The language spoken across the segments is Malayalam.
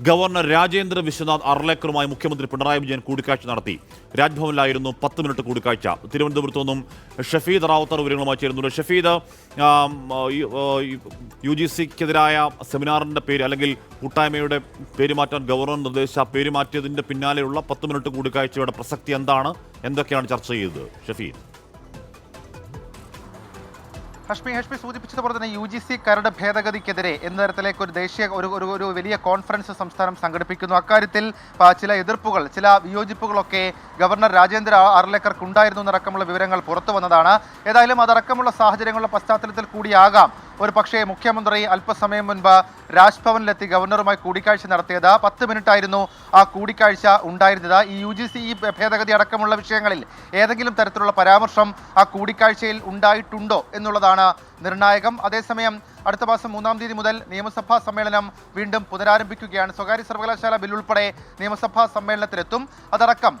ഗവർണർ രാജേന്ദ്ര വിശ്വനാഥ് അർലേക്കറുമായി മുഖ്യമന്ത്രി പിണറായി വിജയൻ കൂടിക്കാഴ്ച നടത്തി. രാജ്ഭവനിലായിരുന്നു പത്ത് മിനിറ്റ് കൂടിക്കാഴ്ച. തിരുവനന്തപുരത്തു നിന്നും ഷഫീദ് റാവുത്തർ വിവരങ്ങളുമായി ചേരുന്നുണ്ട്. ഷഫീദ് യു- ജി സിക്കെതിരായ സെമിനാറിന്റെ പേര് അല്ലെങ്കിൽ കൂട്ടായ്മയുടെ പേര് മാറ്റാൻ ഗവർണർ നിർദ്ദേശിച്ച പേര് മാറ്റിയതിന്റെ പിന്നാലെയുള്ള പത്ത് മിനിറ്റ് കൂടിക്കാഴ്ചയുടെ പ്രസക്തി എന്താണ്? എന്തൊക്കെയാണ് ചർച്ച ചെയ്തത്? ഷഫീദ്. ഹഷ്മി ഹഷ്മി സൂചിപ്പിച്ചതുപോലെ തന്നെ യു ജി സി കരട് ഭേദഗതിക്കെതിരെ എന്ന തരത്തിലേക്ക് ഒരു ദേശീയ ഒരു ഒരു ഒരു വലിയ കോൺഫറൻസ് സംസ്ഥാനം സംഘടിപ്പിക്കുന്നു. അക്കാര്യത്തിൽ ചില എതിർപ്പുകൾ ചില വിയോജിപ്പുകളൊക്കെ ഗവർണർ രാജേന്ദ്ര അർലേക്കർക്ക് ഉണ്ടായിരുന്നു എന്നടക്കമുള്ള വിവരങ്ങൾ പുറത്തു വന്നതാണ് ഏതായാലും അതടക്കമുള്ള സാഹചര്യങ്ങളുടെ പശ്ചാത്തലത്തിൽ കൂടിയാകാം. ഒരു പക്ഷേ മുഖ്യമന്ത്രി അല്പസമയം മുൻപ് രാജ്ഭവനിലെത്തി ഗവർണറുമായി കൂടിക്കാഴ്ച നടത്തിയത്. പത്ത് മിനിറ്റ് ആയിരുന്നു ആ കൂടിക്കാഴ്ച ഉണ്ടായിരുന്നത്. ഈ യു ജി സി ഭേദഗതി അടക്കമുള്ള വിഷയങ്ങളിൽ ഏതെങ്കിലും തരത്തിലുള്ള പരാമർശം ആ കൂടിക്കാഴ്ചയിൽ ഉണ്ടായിട്ടുണ്ടോ എന്നുള്ളതാണ് നിർണായകം. അതേസമയം അടുത്ത മാസം മൂന്നാം തീയതി മുതൽ നിയമസഭാ സമ്മേളനം വീണ്ടും പുനരാരംഭിക്കുകയാണ്. സ്വകാര്യ സർവകലാശാല ബിൽ ഉൾപ്പെടെ നിയമസഭാ സമ്മേളനത്തിലെത്തും. അതടക്കം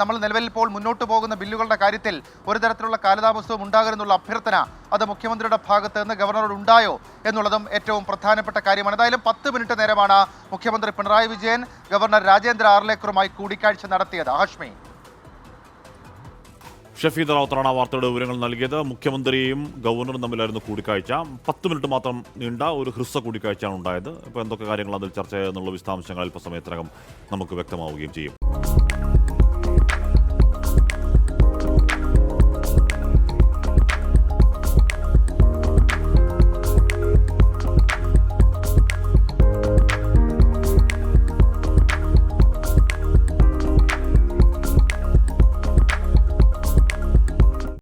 നമ്മൾ നിലവിൽ ഇപ്പോൾ മുന്നോട്ട് പോകുന്ന ബില്ലുകളുടെ കാര്യത്തിൽ ഒരു തരത്തിലുള്ള കാലതാമസവും ഉണ്ടാകരുന്നുള്ള അഭ്യർത്ഥന അത് മുഖ്യമന്ത്രിയുടെ ഭാഗത്ത് നിന്ന് ഗവർണറോട് ഉണ്ടായോ എന്നുള്ളതും ഏറ്റവും പ്രധാനപ്പെട്ട കാര്യമാണ്. ഏതായാലും പത്ത് മിനിറ്റ് നേരമാണ് മുഖ്യമന്ത്രി പിണറായി വിജയൻ ഗവർണർ രാജേന്ദ്ര ആർലേക്കറുമായി കൂടിക്കാഴ്ച നടത്തിയത്. ഹാഷ്മി ഷഫീദ് റാവുത്തറാണ് വാർത്തയുടെ വിവരങ്ങൾ നൽകിയത്. മുഖ്യമന്ത്രിയും ഗവർണറും തമ്മിലായിരുന്നു കൂടിക്കാഴ്ച. പത്ത് മിനിറ്റ് മാത്രം നീണ്ട ഒരു ഹ്രസ്വ കൂടിക്കാഴ്ചയാണ് ഉണ്ടായത്. അപ്പോൾ എന്തൊക്കെ കാര്യങ്ങൾ അതിൽ ചർച്ച എന്നുള്ള വിശദാംശങ്ങൾ അല്പസമയത്തിനകം നമുക്ക് വ്യക്തമാവുകയും ചെയ്യും.